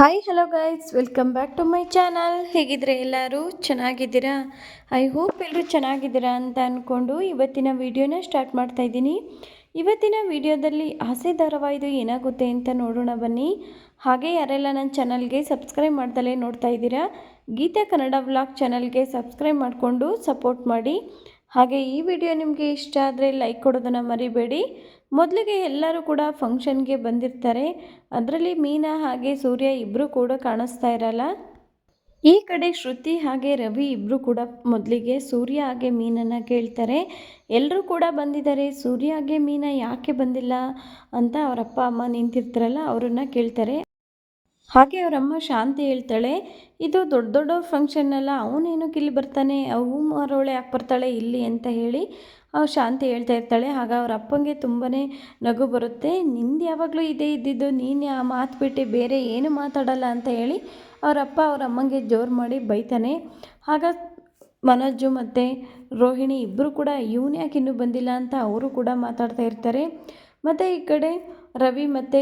Hi hello guys welcome back to my channel ಹೇಗಿದ್ರೆ ಎಲ್ಲರೂ? ಚೆನ್ನಾಗಿದ್ದೀರಾ? I hope ಎಲ್ಲರೂ ಚೆನ್ನಾಗಿದ್ದೀರಾ ಅಂತ ಅಂದ್ಕೊಂಡು ಇವತ್ತಿನ ವಿಡಿಯೋನ ಸ್ಟಾರ್ಟ್ ಮಾಡ್ತಾ ಇದ್ದೀನಿ. ಇವತ್ತಿನ ವಿಡಿಯೋದಲ್ಲಿ ಆಸೆ ಧಾರಾವಾಹಿದು ಏನಾಗುತ್ತೆ ಅಂತ ನೋಡೋಣ ಬನ್ನಿ. ಹಾಗೆ ಯಾರೆಲ್ಲ ನನ್ನ ಚಾನಲ್ಗೆ ಸಬ್ಸ್ಕ್ರೈಬ್ ಮಾಡ್ದಲೇ ನೋಡ್ತಾ ಇದ್ದೀರಾ, ಗೀತಾ ಕನ್ನಡ ವ್ಲಾಗ್ ಚಾನಲ್ಗೆ ಸಬ್ಸ್ಕ್ರೈಬ್ ಮಾಡಿಕೊಂಡು ಸಪೋರ್ಟ್ ಮಾಡಿ. ಹಾಗೆ ಈ ವಿಡಿಯೋ ನಿಮಗೆ ಇಷ್ಟ ಆದರೆ ಲೈಕ್ ಕೊಡೋದನ್ನು ಮರಿಬೇಡಿ. ಮೊದಲಿಗೆ ಎಲ್ಲರೂ ಕೂಡ ಫಂಕ್ಷನ್ಗೆ ಬಂದಿರ್ತಾರೆ. ಅದರಲ್ಲಿ ಮೀನಾ ಹಾಗೆ ಸೂರ್ಯ ಇಬ್ಬರು ಕೂಡ ಕಾಣಿಸ್ತಾ ಇರಲ್ಲ. ಈ ಕಡೆ ಶ್ರುತಿ ಹಾಗೆ ರವಿ ಇಬ್ಬರು ಕೂಡ ಮೊದಲಿಗೆ ಸೂರ್ಯ ಹಾಗೆ ಮೀನನ್ನು ಕೇಳ್ತಾರೆ. ಎಲ್ಲರೂ ಕೂಡ ಬಂದಿದ್ದಾರೆ. ಸೂರ್ಯ ಹಾಗೆ ಮೀನಾ ಯಾಕೆ ಬಂದಿಲ್ಲ ಅಂತ ಅವರಪ್ಪ ಅಮ್ಮ ನಿಂತಿರ್ತಾರಲ್ಲ, ಅವರನ್ನು ಕೇಳ್ತಾರೆ. ಹಾಗೆ ಅವರಮ್ಮ ಶಾಂತಿ ಹೇಳ್ತಾಳೆ, ಇದು ದೊಡ್ಡ ದೊಡ್ಡ ಫಂಕ್ಷನ್ ಅಲ್ಲ ಅವನೇನಕ್ಕೆ ಇಲ್ಲಿ ಬರ್ತಾನೆ, ಅವು ಮರೋಳೆ ಯಾಕೆ ಬರ್ತಾಳೆ, ಇಲ್ಲಿ ಅಂತ ಹೇಳಿ ಅವ್ರು ಶಾಂತಿ ಹೇಳ್ತಾ ಇರ್ತಾಳೆ. ಆಗ ಅವ್ರ ಅಪ್ಪಂಗೆ ತುಂಬಾ ನಗು ಬರುತ್ತೆ, ನಿಂದು ಯಾವಾಗಲೂ ಇದೇ ಇದ್ದಿದ್ದು, ನೀನು ಆ ಮಾತು ಬಿಟ್ಟು ಬೇರೆ ಏನು ಮಾತಾಡಲ್ಲ ಅಂತ ಹೇಳಿ ಅವರಪ್ಪ ಅವ್ರ ಅಮ್ಮಂಗೆ ಜೋರು ಮಾಡಿ ಬೈತಾನೆ. ಆಗ ಮನೋಜು ಮತ್ತು ರೋಹಿಣಿ ಇಬ್ಬರು ಕೂಡ, ಇವನು ಯಾಕೆ ಇನ್ನೂ ಬಂದಿಲ್ಲ ಅಂತ ಅವರು ಕೂಡ ಮಾತಾಡ್ತಾ ಇರ್ತಾರೆ. ಮತ್ತು ಈ ಕಡೆ ರವಿ ಮತ್ತು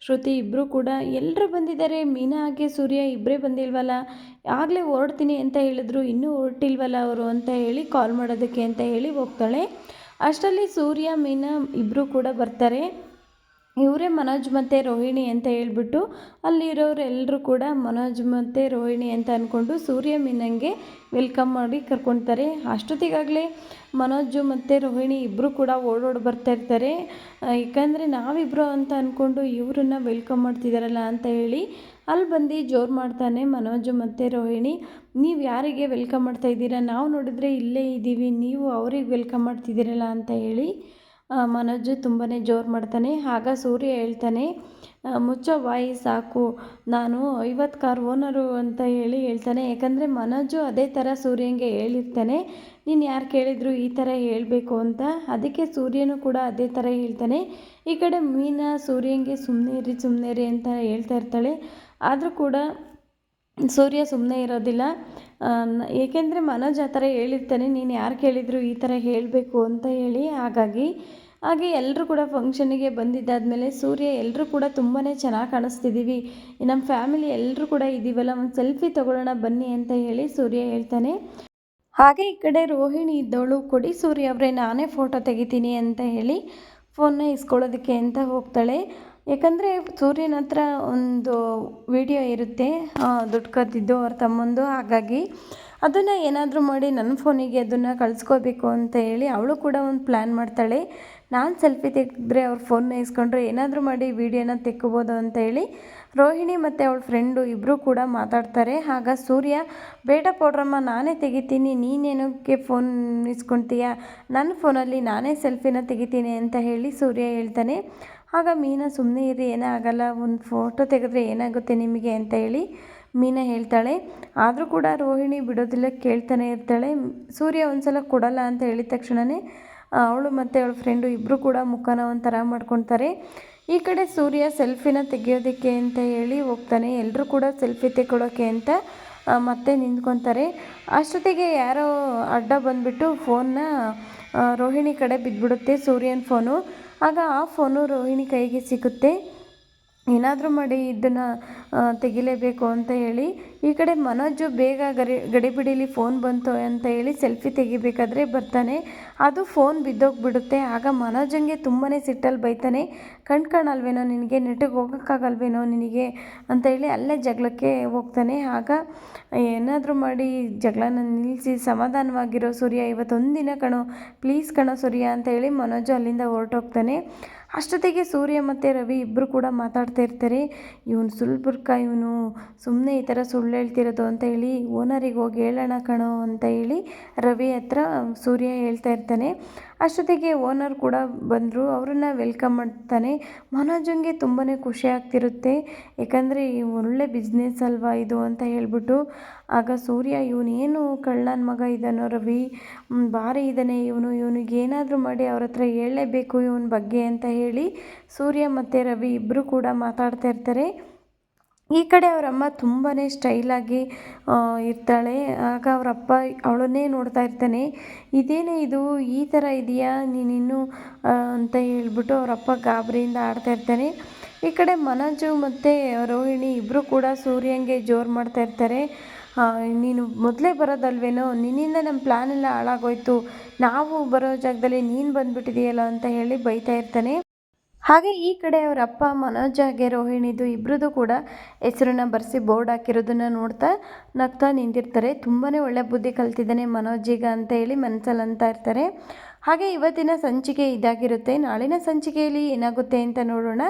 ಶ್ರುತಿ ಇಬ್ಬರು ಕೂಡ ಎಲ್ಲರೂ ಬಂದಿದ್ದಾರೆ. ಮೀನಾ ಹಾಗೆ ಸೂರ್ಯ ಇಬ್ಬರೇ ಬಂದಿಲ್ವಲ್ಲ? ಆಗಲೇ ಹೊರಡ್ತೀನಿ ಅಂತ ಹೇಳಿದ್ರು. ಇನ್ನೂ ಹೊರಟಿಲ್ವಲ್ಲ ಅವರು ಅಂತ ಹೇಳಿ ಕಾಲ್ ಮಾಡೋದಕ್ಕೆ ಅಂತ ಹೇಳಿ ಹೋಗ್ತಾಳೆ. ಅಷ್ಟರಲ್ಲಿ ಸೂರ್ಯ, ಮೀನಾ ಇಬ್ಬರು ಕೂಡ ಬರ್ತಾರೆ. ಇವರೇ ಮನೋಜ್ ಮತ್ತು ರೋಹಿಣಿ ಅಂತ ಹೇಳ್ಬಿಟ್ಟು ಅಲ್ಲಿರೋರೆಲ್ಲರೂ ಕೂಡ ಮನೋಜ್ ಮತ್ತು ರೋಹಿಣಿ ಅಂತ ಅಂದ್ಕೊಂಡು ಸೂರ್ಯ ಮೀನಂಗೆ ವೆಲ್ಕಮ್ ಮಾಡಿ ಕರ್ಕೊಳ್ತಾರೆ ಅಷ್ಟೊತ್ತಿಗಾಗಲೇ ಮನೋಜು ಮತ್ತು ರೋಹಿಣಿ ಇಬ್ಬರು ಕೂಡ ಓಡೋಡಿ ಬರ್ತಾ ಇರ್ತಾರೆ. ಯಾಕಂದರೆ ನಾವಿಬ್ಬರು ಅಂತ ಅಂದ್ಕೊಂಡು ಇವರನ್ನ ವೆಲ್ಕಮ್ ಮಾಡ್ತಿದ್ದಾರಲ್ಲ ಅಂತ ಹೇಳಿ ಅಲ್ಲಿ ಬಂದು ಜೋರು ಮಾಡ್ತಾನೆ ಮನೋಜು ಮತ್ತು ರೋಹಿಣಿ. ನೀವು ಯಾರಿಗೆ ವೆಲ್ಕಮ್ ಮಾಡ್ತಾ ಇದ್ದೀರಾ? ನಾವು ನೋಡಿದ್ರೆ ಇಲ್ಲೇ ಇದ್ದೀವಿ ನೀವು ಅವ್ರಿಗೆ ವೆಲ್ಕಮ್ ಮಾಡ್ತಿದ್ದೀರಲ್ಲ ಅಂತ ಹೇಳಿ ಮನೋಜ್ ತುಂಬಾ ಜೋರು ಮಾಡ್ತಾನೆ. ಆಗ ಸೂರ್ಯ ಹೇಳ್ತಾನೆ ಮುಚ್ಚ ಬಾಯಿ ಸಾಕು. ನಾನು ಐವತ್ತು ಕಾರ್ ಓನರು ಅಂತ ಹೇಳಿ ಹೇಳ್ತಾನೆ. ಯಾಕಂದರೆ ಮನೋಜು ಅದೇ ಥರ ಸೂರ್ಯಂಗೆ ಹೇಳಿರ್ತಾನೆ. ನೀನು ಯಾರು ಕೇಳಿದ್ರು ಈ ಥರ ಹೇಳಬೇಕು ಅಂತ. ಅದಕ್ಕೆ ಸೂರ್ಯನು ಕೂಡ ಅದೇ ಥರ ಹೇಳ್ತಾನೆ. ಈ ಕಡೆ ಮೀನಾ ಸೂರ್ಯನಿಗೆ ಸುಮ್ಮನೆ ಇರಿ ಸುಮ್ಮನೆ ಇರಿ ಅಂತ ಹೇಳ್ತಾ ಇರ್ತಾಳೆ. ಆದರೂ ಕೂಡ ಸೂರ್ಯ ಸುಮ್ಮನೆ ಇರೋದಿಲ್ಲ. ಏಕೆಂದರೆ ಮನೋಜ್ ಆ ಥರ ಹೇಳಿರ್ತಾನೆ, ನೀನು ಯಾರು ಕೇಳಿದ್ರು ಈ ಥರ ಹೇಳಬೇಕು ಅಂತ ಹೇಳಿ ಹಾಗಾಗಿ. ಹಾಗೆ ಎಲ್ಲರೂ ಕೂಡ ಫಂಕ್ಷನಿಗೆ ಬಂದಿದ್ದಾದಮೇಲೆ ಸೂರ್ಯ ಎಲ್ಲರೂ ಕೂಡ ತುಂಬಾ ಚೆನ್ನಾಗಿ ಕಾಣಿಸ್ತಿದ್ದೀವಿ ನಮ್ಮ ಫ್ಯಾಮಿಲಿ ಎಲ್ಲರೂ ಕೂಡ ಇದ್ದೀವಲ್ಲ ಒಂದು ಸೆಲ್ಫಿ ತೊಗೊಳ್ಳೋಣ ಬನ್ನಿ ಅಂತ ಹೇಳಿ ಸೂರ್ಯ ಹೇಳ್ತಾನೆ. ಹಾಗೆ ಈ ಕಡೆ ರೋಹಿಣಿ ಇದ್ದವಳು ಕೊಡಿ, ಸೂರ್ಯ ಅವರೇ ನಾನೇ ಫೋಟೋ ತೆಗಿತೀನಿ ಅಂತ ಹೇಳಿ ಫೋನ್ನ ಇಸ್ಕೊಳ್ಳೋದಕ್ಕೆ ಅಂತ ಹೋಗ್ತಾಳೆ. ಯಾಕಂದರೆ ಸೂರ್ಯನ ಹತ್ರ ಒಂದು ವಿಡಿಯೋ ಇರುತ್ತೆ ದುಡ್ಡು ಕದ್ದಿದ್ದು ಅವ್ರ ತಮ್ಮಂದು, ಹಾಗಾಗಿ ಅದನ್ನು ಏನಾದರೂ ಮಾಡಿ ನನ್ನ ಫೋನಿಗೆ ಅದನ್ನು ಕಳಿಸ್ಕೋಬೇಕು ಅಂತ ಹೇಳಿ ಅವಳು ಕೂಡ ಒಂದು ಪ್ಲ್ಯಾನ್ ಮಾಡ್ತಾಳೆ. ನಾನು ಸೆಲ್ಫಿ ತೆಗೆದ್ರೆ ಅವ್ರ ಫೋನ್ನ ಇಸ್ಕೊಂಡ್ರೆ ಏನಾದರೂ ಮಾಡಿ ವೀಡಿಯೋನ ತೆಕ್ಕೋಬೋದು ಅಂತ ಹೇಳಿ ರೋಹಿಣಿ ಮತ್ತು ಅವಳ ಫ್ರೆಂಡು ಇಬ್ಬರು ಕೂಡ ಮಾತಾಡ್ತಾರೆ. ಆಗ ಸೂರ್ಯ, ಬೇಡ ಪೌಡ್ರಮ್ಮ, ನಾನೇ ತೆಗಿತೀನಿ, ನೀನೇನಕ್ಕೆ ಫೋನ್ ಇಸ್ಕೊಳ್ತೀಯ ನನ್ನ ಫೋನಲ್ಲಿ ನಾನೇ ಸೆಲ್ಫಿನ ತೆಗಿತೀನಿ ಅಂತ ಹೇಳಿ ಸೂರ್ಯ ಹೇಳ್ತಾನೆ. ಆಗ ಮೀನಾ ಸುಮ್ಮನೆ ಇರಿ, ಏನೇ ಆಗಲ್ಲ, ಒಂದು ಫೋಟೋ ತೆಗೆದ್ರೆ ಏನಾಗುತ್ತೆ ನಿಮಗೆ ಅಂತ ಹೇಳಿ ಮೀನಾ ಹೇಳ್ತಾಳೆ. ಆದರೂ ಕೂಡ ರೋಹಿಣಿ ಬಿಡೋದಿಲ್ಲ, ಕೇಳ್ತಾನೆ ಇರ್ತಾಳೆ. ಸೂರ್ಯ ಒಂದು ಸಲ ಕೊಡಲ್ಲ ಅಂತ ಹೇಳಿದ ತಕ್ಷಣವೇ ಅವಳು ಮತ್ತು ಅವಳ ಫ್ರೆಂಡು ಇಬ್ಬರು ಕೂಡ ಮುಖನ ಒಂಥರ ಮಾಡ್ಕೊತಾರೆ. ಈ ಕಡೆ ಸೂರ್ಯ ಸೆಲ್ಫಿನ ತೆಗೆಯೋದಕ್ಕೆ ಅಂತ ಹೇಳಿ ಹೋಗ್ತಾನೆ. ಎಲ್ಲರೂ ಕೂಡ ಸೆಲ್ಫಿ ತೆಗೊಳೋಕ್ಕೆ ಅಂತ ಮತ್ತೆ ನಿಂತ್ಕೊತಾರೆ. ಅಷ್ಟೊತ್ತಿಗೆ ಯಾರೋ ಅಡ್ಡ ಬಂದುಬಿಟ್ಟು ಫೋನ್ನ ರೋಹಿಣಿ ಕಡೆ ಬಿದ್ದುಬಿಡುತ್ತೆ ಸೂರ್ಯನ ಫೋನು ಆಗ ಆ ಫೋನು ರೋಹಿಣಿ ಕೈಗೆ ಸಿಗುತ್ತೆ? ಏನಾದರೂ ಮಾಡಿ ಇದನ್ನು ತೆಗಿಲೇಬೇಕು ಅಂತ ಹೇಳಿ ಈ ಕಡೆ ಮನೋಜು ಬೇಗ ಗರಿ ಗಡಿಬಿಡಿಲಿ ಫೋನ್ ಬಂತು ಅಂತ ಹೇಳಿ ಸೆಲ್ಫಿ ತೆಗಿಬೇಕಾದ್ರೆ ಬರ್ತಾನೆ. ಅದು ಫೋನ್ ಬಿದ್ದೋಗ್ಬಿಡುತ್ತೆ. ಆಗ ಮನೋಜಂಗೆ ತುಂಬಾ ಸಿಟ್ಟಲ್ಲಿ ಬೈತಾನೆ. ಕಣ್ ಕಾಣಲ್ವೇನೋ ನಿನಗೆ? ನೆಟ್ಟಿಗೆ ಹೋಗೋಕ್ಕಾಗಲ್ವೇನೋ ನಿನಗೆ? ಅಂತ ಹೇಳಿ ಅಲ್ಲೇ ಜಗಳಕ್ಕೆ ಹೋಗ್ತಾನೆ. ಆಗ ಏನಾದರೂ ಮಾಡಿ ಜಗಳನ ನಿಲ್ಲಿಸಿ ಸಮಾಧಾನವಾಗಿರೋ ಸೂರ್ಯ ದಿನ ಕಣೋ, ಪ್ಲೀಸ್ ಕಣೋ ಸೂರ್ಯ ಅಂತ ಹೇಳಿ ಮನೋಜು ಅಲ್ಲಿಂದ ಹೊರಟೋಗ್ತಾನೆ. ಅಷ್ಟೊತ್ತಿಗೆ ಸೂರ್ಯ ಮತ್ತು ರವಿ ಇಬ್ಬರು ಕೂಡ ಮಾತಾಡ್ತಾ ಇರ್ತಾರೆ. ಇವನು ಸುಳ್ಬುರ್ಕ ಇವನು? ಸುಮ್ಮನೆ ಈ ಥರ ಸುಳ್ಳು ಹೇಳ್ತಿರೋದು ಅಂತ ಹೇಳಿ ಓನರಿಗೆ ಹೋಗಿ ಹೇಳೋಣ ಕಣೋ ಅಂತ ಹೇಳಿ ರವಿ ಹತ್ರ ಸೂರ್ಯ ಹೇಳ್ತಾ ಇರ್ತಾನೆ. ಅಷ್ಟೊತ್ತಿಗೆ ಓನರ್ ಕೂಡ ಬಂದರು, ಅವ್ರನ್ನ ವೆಲ್ಕಮ್ ಮಾಡ್ತಾನೆ. ಮನೋಜಂಗೆ ತುಂಬಾ ಖುಷಿ ಆಗ್ತಿರುತ್ತೆ. ಯಾಕಂದರೆ ಒಳ್ಳೆ ಬಿಸ್ನೆಸ್ ಅಲ್ವಾ ಇದು ಅಂತ ಹೇಳಿಬಿಟ್ಟು ಆಗ ಸೂರ್ಯ ಇವನೇನು ಕಳ್ಳನ ಮಗ ಇದ್ದಾನೋ ರವಿ? ಭಾರಿ ಇದ್ದಾನೆ ಇವನು. ಇವನಿಗೆ ಏನಾದರೂ ಮಾಡಿ ಅವ್ರ ಹತ್ರ ಹೇಳಲೇಬೇಕು ಇವನ ಬಗ್ಗೆ ಅಂತ ಹೇಳಿ ಸೂರ್ಯ ಮತ್ತು ರವಿ ಇಬ್ಬರು ಕೂಡ ಮಾತಾಡ್ತಾ ಇರ್ತಾರೆ. ಈ ಕಡೆ ಅವರಮ್ಮ ತುಂಬಾ ಸ್ಟೈಲಾಗಿ ಇರ್ತಾಳೆ. ಆಗ ಅವರಪ್ಪ ಅವಳನ್ನೇ ನೋಡ್ತಾ ಇರ್ತಾನೆ. ಇದೇನೇ ಇದು? ಈ ಥರ ಇದೆಯಾ? ನೀನಿನ್ನು ಅಂತ ಹೇಳ್ಬಿಟ್ಟು ಅವರಪ್ಪ ಗಾಬರಿಯಿಂದ ಆಡ್ತಾ ಇರ್ತಾನೆ. ಈ ಕಡೆ ಮನೋಜು ಮತ್ತು ರೋಹಿಣಿ ಇಬ್ಬರು ಕೂಡ ಸೂರ್ಯಂಗೆ ಜೋರು ಮಾಡ್ತಾ ಇರ್ತಾರೆ. ನೀನು ಮೊದಲೇ ಬರೋದಲ್ವೇನೋ? ನಿನ್ನಿಂದ ನಮ್ಮ ಪ್ಲ್ಯಾನೆಲ್ಲ ಹಾಳಾಗೋಯ್ತು. ನಾವು ಬರೋ ಜಾಗದಲ್ಲಿ ನೀನು ಬಂದುಬಿಟ್ಟಿದೆಯಲ್ಲ ಅಂತ ಹೇಳಿ ಬೈತಾ ಇರ್ತಾನೆ. ಹಾಗೆ ಈ ಕಡೆ ಅವ್ರ ಅಪ್ಪ ಮನೋಜ್ ಹಾಗೆ ರೋಹಿಣಿದು ಇಬ್ಬರದು ಕೂಡ ಹೆಸರನ್ನ ಬರೆಸಿ ಬೋರ್ಡ್ ಹಾಕಿರೋದನ್ನ ನೋಡ್ತಾ ನಗ್ತಾ ನಿಂತಿರ್ತಾರೆ. ತುಂಬಾ ಒಳ್ಳೆ ಬುದ್ಧಿ ಕಲ್ತಿದ್ದಾನೆ ಮನೋಜ್ಜಿಗ ಅಂತ ಹೇಳಿ ಮನಸ್ಸಲ್ಲಿ ಅಂತ ಇರ್ತಾರೆ. ಹಾಗೆ ಇವತ್ತಿನ ಸಂಚಿಕೆ ಇದಾಗಿರುತ್ತೆ. ನಾಳಿನ ಸಂಚಿಕೆಯಲ್ಲಿ ಏನಾಗುತ್ತೆ ಅಂತ ನೋಡೋಣ.